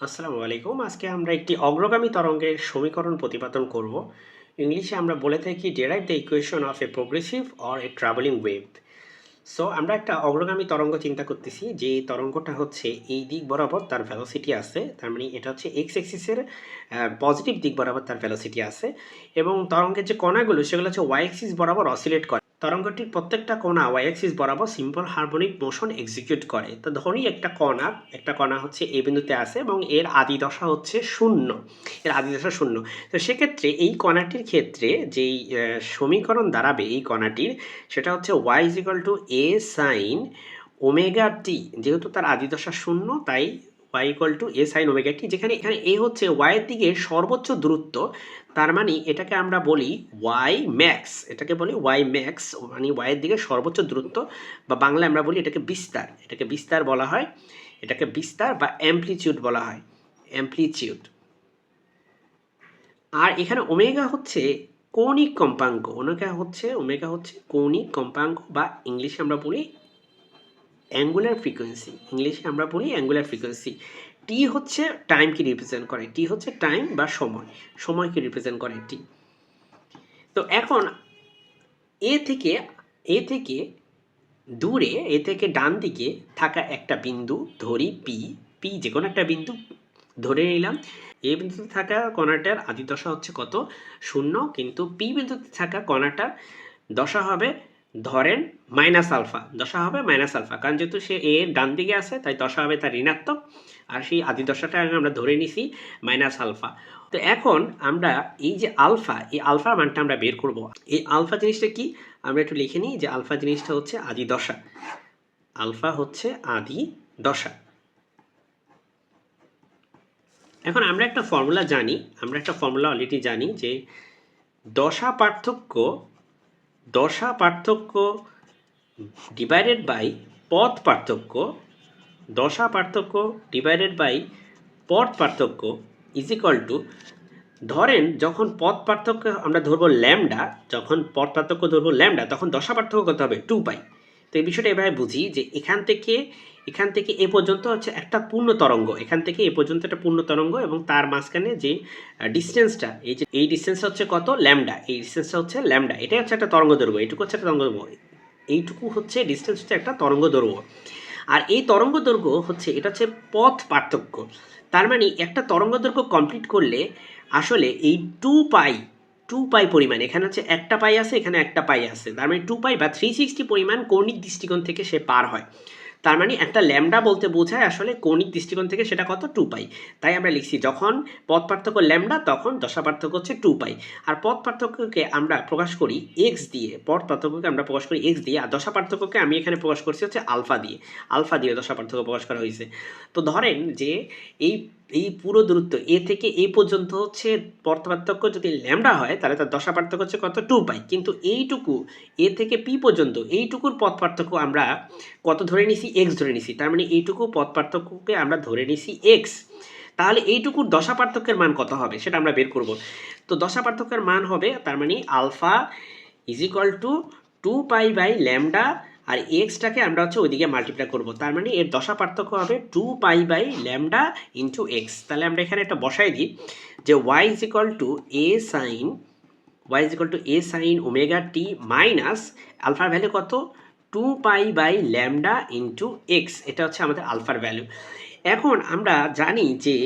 আসসালামু আলাইকুম। আজকে আমরা একটি অগ্রগামী তরঙ্গের সমীকরণ প্রতিপাদন করব। ইংলিশে আমরা বলে থাকি derive the equation of a progressive or a travelling wave so আমরা একটা অগ্রগামী তরঙ্গ চিন্তা করতেছি, যে তরঙ্গটা হচ্ছে এই দিক বরাবর তার ভ্যালোসিটি আছে, তার মানে এটা হচ্ছে এক্স এক্সিসের পজিটিভ দিক বরাবর তার ভ্যালোসিটি আছে, এবং তরঙ্গের যে কণাগুলো, সেগুলো হচ্ছে ওয়াই এক্সিস বরাবর অসিলেট করে। তরঙ্গটির প্রত্যেকটা কণা ওয়াই অ্যাক্সিস বরাবর সিম্পল হারমোনিক মোশন এক্সিকিউট করে। তো ধরি একটা কণা একটা কণা হচ্ছে এই বিন্দুতে আছে এবং এর আদি দশা হচ্ছে শূন্য, এর আদি দশা শূন্য। তো সেক্ষেত্রে এই কণাটির ক্ষেত্রে যেই সমীকরণ দাঁড়াবে এই কণাটির, সেটা হচ্ছে Y is equal to A sine omega T যেহেতু তার আদি দশা শূন্য, তাই Y equal to A sine omega T যেখানে এখানে এ হচ্ছে ওয়াইয়ের দিকে সর্বোচ্চ দূরত্ব, তার মানে এটাকে আমরা বলি ওয়াই ম্যাক্স এটাকে বলি ওয়াই ম্যাক্স মানে ওয়াইয়ের দিকে সর্বোচ্চ দূরত্ব, বা বাংলায় আমরা বলি এটাকে বিস্তার এটাকে বিস্তার বলা হয়, এটাকে বিস্তার বা অ্যাম্পলিচিউড বলা হয় অ্যাম্পলিচিউড আর এখানে ওমেগা হচ্ছে কৌণিক কম্পাঙ্ক ওমেগা হচ্ছে ওমেগা হচ্ছে কৌণিক কম্পাঙ্ক, বা ইংলিশে আমরা বলি অ্যাঙ্গুলার ফ্রিকোয়েন্সি ইংলিশে আমরা বলি অ্যাঙ্গুলার ফ্রিকোয়েন্সি টি হচ্ছে টাইমকে রিপ্রেজেন্ট করে টি হচ্ছে টাইম বা সময় সময়কে রিপ্রেজেন্ট করে টি তো এখন এ থেকে এ থেকে দূরে এ থেকে ডান দিকে থাকা একটা বিন্দু, ধরি পি পি যে কোনো একটা বিন্দু, ধরে নিলাম এ বিন্দুতে থাকা কণাটার আদি দশা হচ্ছে কত? শূন্য, কিন্তু পি বিন্দুতে থাকা কণাটার দশা হবে ধরেন মাইনাস আলফা, দশা হবে মাইনাস আলফা। কারণ যেহেতু সে এ ডান দিকে আছে, তাই দশা হবে তার ঋণাত্মক। আর সেই আদি দশাটা আমরা ধরে নিছি, মাইনাস আলফা। তো এখন আমরা এই যে আলফা, এই আলফার মানটা আমরা বের করব। এই আলফা জিনিসটা কি? আমরা একটু লিখে নিই যে আলফা জিনিসটা হচ্ছে আদি দশা। আলফা হচ্ছে আদি দশা। এখন আমরা একটা ফর্মুলা জানি, আমরা একটা ফর্মুলা অলরেডি জানি যে দশা পার্থক্য দশা পার্থক্য ডিভাইডেড বাই পথ পার্থক্য, দশা পার্থক্য ডিভাইডেড বাই পথ পার্থক্য ইজ ইকাল টু ধরেন যখন পথ পার্থক্য আমরা ধরবো ল্যামডা যখন পথ পার্থক্য ধরবো ল্যামডা তখন দশা পার্থক্য কত হবে? টু পাই তো এই বিষয়টা এভাবে বুঝি যে এখান থেকে এখান থেকে এ পর্যন্ত হচ্ছে একটা পূর্ণ তরঙ্গ এখান থেকে এ পর্যন্ত একটা পূর্ণ তরঙ্গ এবং তার মাঝখানে যে ডিস্টেন্সটা এই যে, এই ডিস্টেন্সটা হচ্ছে কত? ল্যামডা এই ডিস্টেন্সটা হচ্ছে ল্যামডা এটাই হচ্ছে একটা তরঙ্গ দৈর্ঘ্য, এইটুকু হচ্ছে একটা তরঙ্গ দৈর্ঘ্য, এইটুকু হচ্ছে ডিস্টেন্স হচ্ছে একটা তরঙ্গ দৈর্ঘ্য। আর এই তরঙ্গ দৈর্ঘ্য হচ্ছে, এটা হচ্ছে পথ পার্থক্য, তার মানে একটা তরঙ্গ দৈর্ঘ্য কমপ্লিট করলে আসলে এই টু পাই টু পাই পরিমাণ, এখানে হচ্ছে একটা পাই আছে, এখানে একটা পাই আছে। তার মানে টু পাই বা থ্রি সিক্সটি পরিমাণ কৌণিক দৃষ্টিকোণ থেকে সে পার হয়। তার মানে একটা ল্যামডা বলতে বোঝায় আসলে কৌণিক দৃষ্টিকোণ থেকে সেটা কত? টু পাই তাই আমরা লিখছি যখন পথ পার্থক্য ল্যামডা তখন দশা পার্থক্য হচ্ছে টু পাই আর পথ পার্থক্যকে আমরা প্রকাশ করি এক্স দিয়ে পথ পার্থক্যকে আমরা প্রকাশ করি এক্স দিয়ে, আর দশা পার্থক্যকে আমি এখানে প্রকাশ করছি হচ্ছে আলফা দিয়ে। আলফা দিয়ে দশা পার্থক্য প্রকাশ করা হয়েছে। তো ধরেন যে এই এই পুরো দূরত্ব এ থেকে এই পর্যন্ত হচ্ছে পথ পার্থক্য যদি ল্যামডা হয়, তাহলে তার দশা পার্থক্য হচ্ছে কত? টু পাই কিন্তু এইটুকু এ থেকে পি পর্যন্ত, এইটুকুর পথ পার্থক্য আমরা কত ধরে নিছি? এক্স ধরে নিছি, তার মানে এইটুকু পথ পার্থক্যকে আমরা ধরে নিছি এক্স তাহলে এইটুকুর দশা পার্থক্যের মান কত হবে সেটা আমরা বের করব। তো দশা পার্থক্যের মান হবে, তার মানে alpha is equal to two pi by lambda আর এক্সটাকে আমরা হচ্ছে ওইদিকে মাল্টিপ্লাই করব। তার মানে এর দশা পার্থক্য হবে two pi by lambda into X তাহলে আমরা এখানে একটা বসাই দিই যে Y is equal to A sine Y is equal to A sine omega T minus আলফার ভ্যালু কত? Two pi by lambda into X এটা হচ্ছে আমাদের আলফার ভ্যালু এখন আমরা জানি যে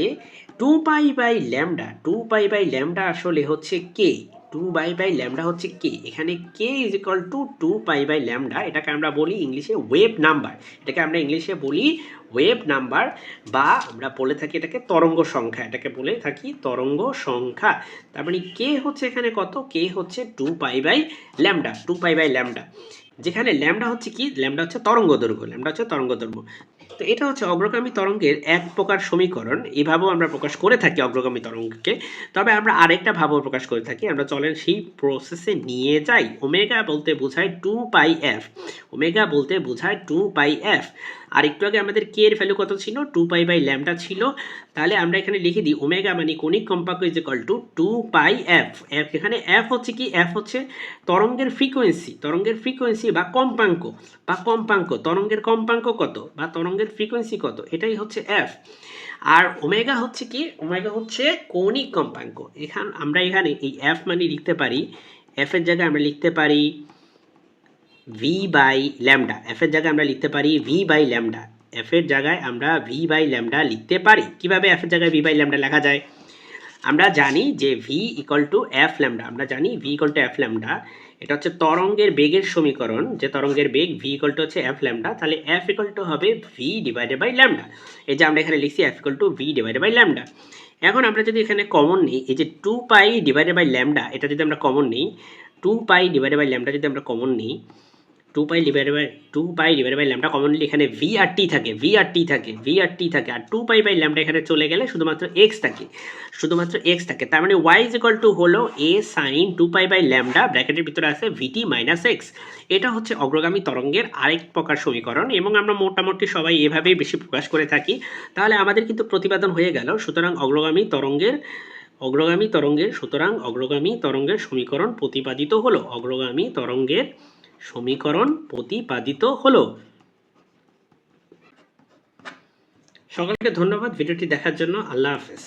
two pi by lambda two pi by lambda আসলে হচ্ছে K two by by lambda হচ্ছে কে এখানে K is equal to two pi by lambda এটাকে আমরা বলি ইংলিশে ওয়েভ নাম্বার এটাকে আমরা ইংলিশে বলি ওয়েভ নাম্বার বা আমরা বলে থাকি এটাকে তরঙ্গ সংখ্যা। এটাকে বলে থাকি তরঙ্গ সংখ্যা। তার মানে কে হচ্ছে এখানে কত? কে হচ্ছে two pi by lambda two pi by lambda যেখানে ল্যামডা হচ্ছে কি? ল্যামডা হচ্ছে তরঙ্গ দৈর্ঘ্য। ল্যামডা হচ্ছে তরঙ্গ দৈর্ঘ্য। তো এটা হচ্ছে অগ্রগামী তরঙ্গের এক প্রকার সমীকরণ। এভাবেও আমরা প্রকাশ করে থাকি অগ্রগামী তরঙ্গকে। তবে আমরা আরেকটা ভাবও প্রকাশ করে থাকি। আমরা চলেন সেই প্রসেসে নিয়ে যাই। ওমেগা বলতে বোঝায় টু পাই এফ ওমেগা বলতে বোঝায় টু পাই এফ আর একটু আগে আমাদের কে এর ভ্যালু কত ছিল? টু পাই বাই ল্যামডা ছিল। তাহলে আমরা এখানে লিখে দিই ওমেগা মানে কণিক কম্পাঙ্ক is equal to two pi F F এখানে এফ হচ্ছে কি? এফ হচ্ছে তরঙ্গের ফ্রিকোয়েন্সি তরঙ্গের ফ্রিকোয়েন্সি বা কম্পাঙ্ক। বা কম্পাঙ্ক, তরঙ্গের কম্পাঙ্ক কত? বা তরঙ্গের ফ্রিকোয়েন্সি কত? এটাই হচ্ছে এফ আর ওমেগা হচ্ছে কি? ওমেগা হচ্ছে কৌণিক কম্পাঙ্ক। এখান, আমরা এখানে এই এফ মানে লিখতে পারি। এফ এর জায়গায় আমরা লিখতে পারি ভি বাই ল্যামডা এফ এর জায়গায় আমরা লিখতে পারি ভি বাই ল্যামডা এফ এর জায়গায় আমরা ভি বাই ল্যামডা লিখতে পারি। কীভাবে এফ এর জায়গায় ভি বাই ল্যামডা লেখা যায়? আমরা জানি যে V equal to F lambda আমরা জানি V equal to F lambda এটা হচ্ছে তরঙ্গের বেগের সমীকরণ। যে তরঙ্গের বেগ ভি ইকুয়াল টু হচ্ছে এফ ল্যামডা তাহলে এফ ইকুয়াল টু হবে ভি ডিভাইডেড বাই ল্যামডা এই যে আমরা এখানে লিখছি F equal to V divided by lambda এখন আমরা যদি এখানে কমন নিই, এই যে two pi divided by lambda এটা যদি আমরা কমন নিই two pi divided by lambda যদি আমরা কমন নিই two pi divided by two pi divided by lambda commonly এখানে ভি আর টি থাকে ভি আর টি থাকে ভি আর টি থাকে, আর টু পাই বাই ল্যামডা এখানে চলে গেলে শুধুমাত্র এক্স থাকে, শুধুমাত্র এক্স থাকে, তার মানে ওয়াই ইজ ইকাল টু হলো A sine two pi by lambda ব্র্যাকেটের ভিতরে আছে ভিটি মাইনাস এক্স এটা হচ্ছে অগ্রগামী তরঙ্গের আরেক প্রকার সমীকরণ, এবং আমরা মোটামুটি সবাই এভাবেই বেশি প্রকাশ করে থাকি, তাহলে আমাদের কিন্তু প্রতিপাদন হয়ে গেল, সুতরাং অগ্রগামী তরঙ্গের অগ্রগামী তরঙ্গের, সুতরাং অগ্রগামী তরঙ্গের সমীকরণ প্রতিপাদিত হলো, অগ্রগামী তরঙ্গের সমীকরণ প্রতিপাদিত হলো। সকলকে ধন্যবাদ ভিডিওটি দেখার জন্য আল্লাহ হাফেজ।